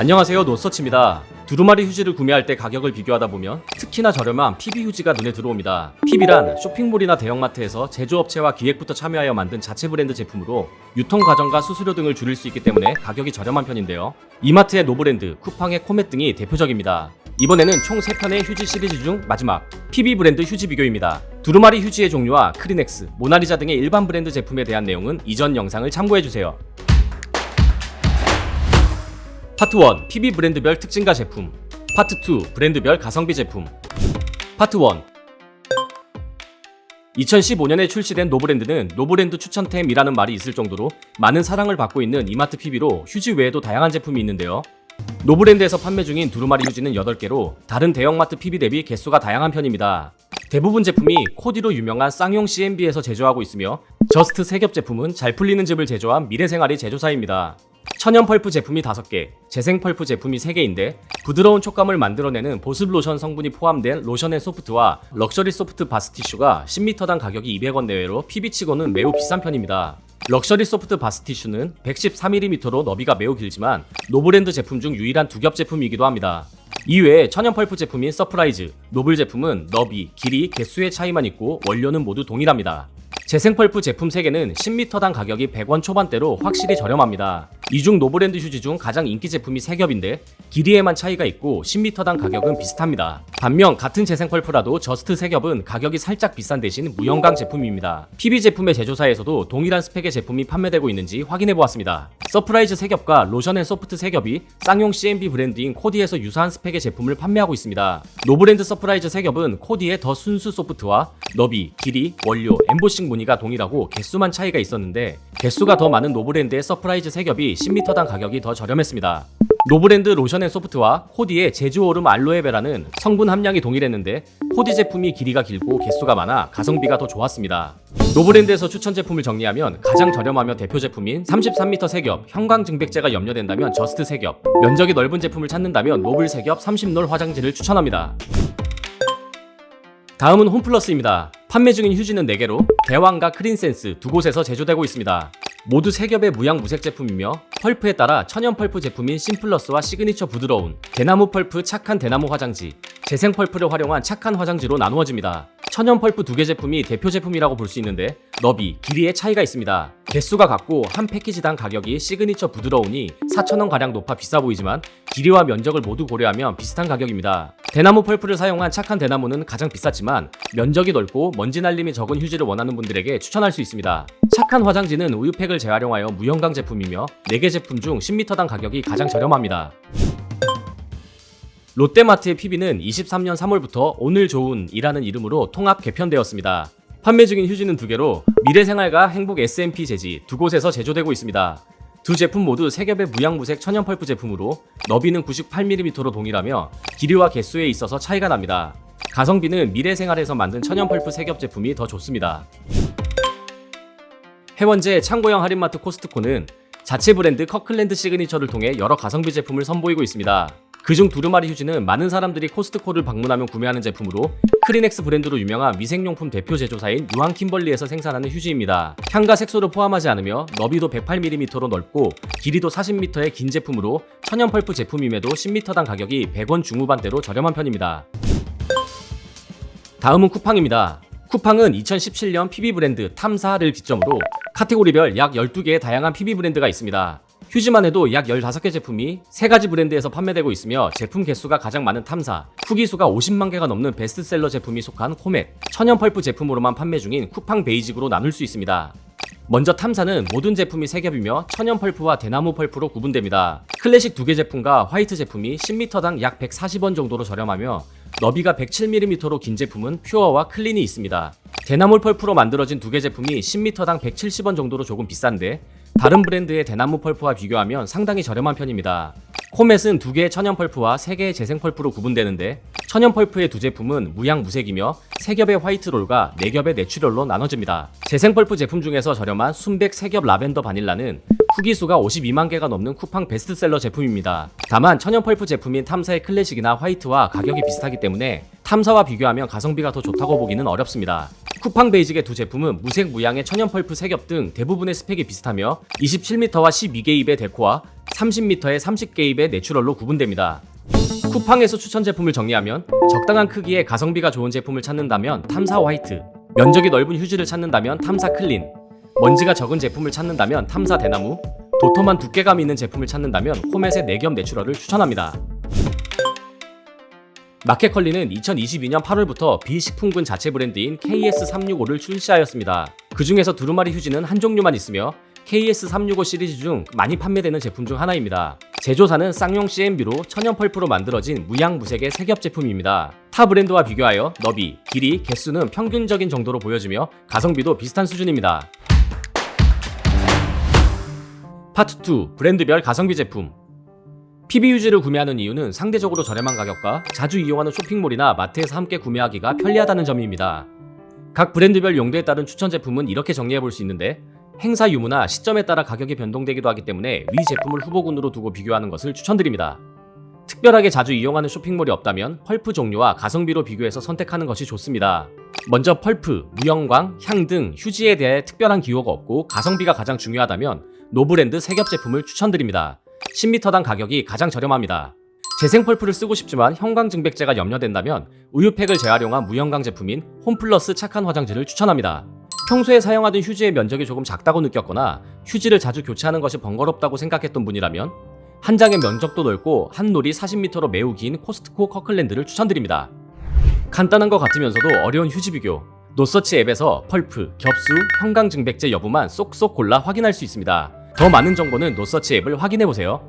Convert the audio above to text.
안녕하세요 노서치입니다. 두루마리 휴지를 구매할 때 가격을 비교하다 보면 특히나 저렴한 PB 휴지가 눈에 들어옵니다. PB란 쇼핑몰이나 대형마트에서 제조업체와 기획부터 참여하여 만든 자체 브랜드 제품으로 유통 과정과 수수료 등을 줄일 수 있기 때문에 가격이 저렴한 편인데요. 이마트의 노브랜드, 쿠팡의 코멧 등이 대표적입니다. 이번에는 총 3편의 휴지 시리즈 중 마지막 PB 브랜드 휴지 비교입니다. 두루마리 휴지의 종류와 크리넥스, 모나리자 등의 일반 브랜드 제품에 대한 내용은 이전 영상을 참고해주세요. 파트 1 PB 브랜드별 특징과 제품 파트 2 브랜드별 가성비 제품 파트 1 2015년에 출시된 노브랜드는 노브랜드 추천템이라는 말이 있을 정도로 많은 사랑을 받고 있는 이마트 PB로 휴지 외에도 다양한 제품이 있는데요. 노브랜드에서 판매 중인 두루마리 휴지는 8개로 다른 대형마트 PB 대비 개수가 다양한 편입니다. 대부분 제품이 코디로 유명한 쌍용 CMB에서 제조하고 있으며 저스트 세겹 제품은 잘 풀리는 즙을 제조한 미래생활이 제조사입니다. 천연 펄프 제품이 5개, 재생 펄프 제품이 3개인데 부드러운 촉감을 만들어내는 보습 로션 성분이 포함된 로션앤 소프트와 럭셔리 소프트 바스 티슈가 10m당 가격이 200원 내외로 PB치고는 매우 비싼 편입니다. 럭셔리 소프트 바스 티슈는 113mm로 너비가 매우 길지만 노브랜드 제품 중 유일한 두 겹 제품이기도 합니다. 이외에 천연 펄프 제품인 서프라이즈, 노블 제품은 너비, 길이, 개수의 차이만 있고 원료는 모두 동일합니다. 재생 펄프 제품 3개는 10m당 가격이 100원 초반대로 확실히 저렴합니다. 이중 노브랜드 휴지 중 가장 인기 제품이 3겹인데 길이에만 차이가 있고 10m당 가격은 비슷합니다. 반면 같은 재생 펄프라도 저스트 3겹은 가격이 살짝 비싼 대신 무형광 제품입니다. PB 제품의 제조사에서도 동일한 스펙의 제품이 판매되고 있는지 확인해 보았습니다. 서프라이즈 3겹과 로션앤 소프트 3겹이 쌍용 CMB 브랜드인 코디에서 유사한 스펙의 제품을 판매하고 있습니다. 노브랜드 서프라이즈 3겹은 코디의 더 순수 소프트와 너비, 길이, 원료, 엠보싱 무늬가 동일하고 개수만 차이가 있었는데 개수가 더 많은 노브랜드의 서프라이즈 3겹이 10m당 가격이 더 저렴했습니다. 노브랜드 로션앤 소프트와 코디의 제주오름 알로에베라는 성분 함량이 동일했는데 코디 제품이 길이가 길고 개수가 많아 가성비가 더 좋았습니다. 노브랜드에서 추천 제품을 정리하면 가장 저렴하며 대표 제품인 33m 세겹 형광 증백제가 염려된다면 저스트 세겹 면적이 넓은 제품을 찾는다면 노블 세겹 30롤 화장지를 추천합니다. 다음은 홈플러스입니다. 판매 중인 휴지는 4개로 대왕과 크린센스 두 곳에서 제조되고 있습니다. 모두 세 겹의 무양 무색 제품이며 펄프에 따라 천연 펄프 제품인 심플러스와 시그니처 부드러운 대나무 펄프 착한 대나무 화장지, 재생 펄프를 활용한 착한 화장지로 나누어집니다. 천연 펄프 두 개 제품이 대표 제품이라고 볼 수 있는데 너비, 길이의 차이가 있습니다. 개수가 같고 한 패키지당 가격이 시그니처 부드러우니 4,000원 가량 높아 비싸 보이지만 길이와 면적을 모두 고려하면 비슷한 가격입니다. 대나무 펄프를 사용한 착한 대나무는 가장 비쌌지만 면적이 넓고 먼지 날림이 적은 휴지를 원하는 분들에게 추천할 수 있습니다. 착한 화장지는 우유팩을 재활용하여 무형광 제품이며 4개 제품 중 10m당 가격이 가장 저렴합니다. 롯데마트의 PB는 23년 3월부터 오늘 좋은이라는 이름으로 통합 개편되었습니다. 판매 중인 휴지는 두 개로 미래생활과 행복 SMP 재지 두 곳에서 제조되고 있습니다. 두 제품 모두 세겹의 무양무색 천연 펄프 제품으로 너비는 98mm로 동일하며 길이와 개수에 있어서 차이가 납니다. 가성비는 미래생활에서 만든 천연 펄프 세겹 제품이 더 좋습니다. 해원제 창고형 할인마트 코스트코는 자체 브랜드 커클랜드 시그니처를 통해 여러 가성비 제품을 선보이고 있습니다. 그중 두루마리 휴지는 많은 사람들이 코스트코를 방문하면 구매하는 제품으로 크리넥스 브랜드로 유명한 위생용품 대표 제조사인 유한 킴벌리에서 생산하는 휴지입니다. 향과 색소를 포함하지 않으며 너비도 108mm로 넓고 길이도 40m의 긴 제품으로 천연 펄프 제품임에도 10m당 가격이 100원 중후반대로 저렴한 편입니다. 다음은 쿠팡입니다. 쿠팡은 2017년 PB 브랜드 탐사를 기점으로 카테고리별 약 12개의 다양한 PB 브랜드가 있습니다. 휴지만 해도 약 15개 제품이 3가지 브랜드에서 판매되고 있으며 제품 개수가 가장 많은 탐사, 후기 수가 50만 개가 넘는 베스트셀러 제품이 속한 코멧, 천연 펄프 제품으로만 판매 중인 쿠팡 베이직으로 나눌 수 있습니다. 먼저 탐사는 모든 제품이 3겹이며 천연 펄프와 대나무 펄프로 구분됩니다. 클래식 2개 제품과 화이트 제품이 10m당 약 140원 정도로 저렴하며 너비가 107mm로 긴 제품은 퓨어와 클린이 있습니다. 대나무 펄프로 만들어진 2개 제품이 10m당 170원 정도로 조금 비싼데 다른 브랜드의 대나무 펄프와 비교하면 상당히 저렴한 편입니다. 코멧은 2개의 천연 펄프와 3개의 재생 펄프로 구분되는데 천연 펄프의 두 제품은 무양 무색이며 3겹의 화이트롤과 4겹의 내추럴로 나눠집니다. 재생 펄프 제품 중에서 저렴한 순백 3겹 라벤더 바닐라는 후기 수가 52만 개가 넘는 쿠팡 베스트셀러 제품입니다. 다만 천연 펄프 제품인 탐사의 클래식이나 화이트와 가격이 비슷하기 때문에 탐사와 비교하면 가성비가 더 좋다고 보기는 어렵습니다. 쿠팡 베이직의 두 제품은 무색 무양의 천연 펄프 3겹 등 대부분의 스펙이 비슷하며 27m와 12개 입의 데코와 30m에 30개 입의 내추럴로 구분됩니다. 쿠팡에서 추천 제품을 정리하면 적당한 크기의 가성비가 좋은 제품을 찾는다면 탐사 화이트, 면적이 넓은 휴지를 찾는다면 탐사 클린, 먼지가 적은 제품을 찾는다면 탐사 대나무, 도톰한 두께감 있는 제품을 찾는다면 호멧의 내겸 내추럴을 추천합니다. 마켓컬리는 2022년 8월부터 비식품군 자체 브랜드인 KS365를 출시하였습니다. 그 중에서 두루마리 휴지는 한 종류만 있으며 KS365 시리즈 중 많이 판매되는 제품 중 하나입니다. 제조사는 쌍용 CMB로 천연 펄프로 만들어진 무양무색의 색엽 제품입니다. 타 브랜드와 비교하여 너비, 길이, 개수는 평균적인 정도로 보여지며 가성비도 비슷한 수준입니다. 파트 2 브랜드별 가성비 제품 PB 유지를 구매하는 이유는 상대적으로 저렴한 가격과 자주 이용하는 쇼핑몰이나 마트에서 함께 구매하기가 편리하다는 점입니다. 각 브랜드별 용도에 따른 추천 제품은 이렇게 정리해 볼 수 있는데 행사 유무나 시점에 따라 가격이 변동되기도 하기 때문에 위 제품을 후보군으로 두고 비교하는 것을 추천드립니다. 특별하게 자주 이용하는 쇼핑몰이 없다면 펄프 종류와 가성비로 비교해서 선택하는 것이 좋습니다. 먼저 펄프, 무형광, 향 등 휴지에 대해 특별한 기호가 없고 가성비가 가장 중요하다면 노브랜드 색엽 제품을 추천드립니다. 10m당 가격이 가장 저렴합니다. 재생 펄프를 쓰고 싶지만 형광증백제가 염려된다면 우유팩을 재활용한 무형광 제품인 홈플러스 착한 화장지를 추천합니다. 평소에 사용하던 휴지의 면적이 조금 작다고 느꼈거나 휴지를 자주 교체하는 것이 번거롭다고 생각했던 분이라면 한 장의 면적도 넓고 한 놀이 40m로 매우 긴 코스트코 커클랜드를 추천드립니다. 간단한 것 같으면서도 어려운 휴지 비교. 노서치 앱에서 펄프, 겹수, 형광증백제 여부만 쏙쏙 골라 확인할 수 있습니다. 더 많은 정보는 노서치 앱을 확인해 보세요.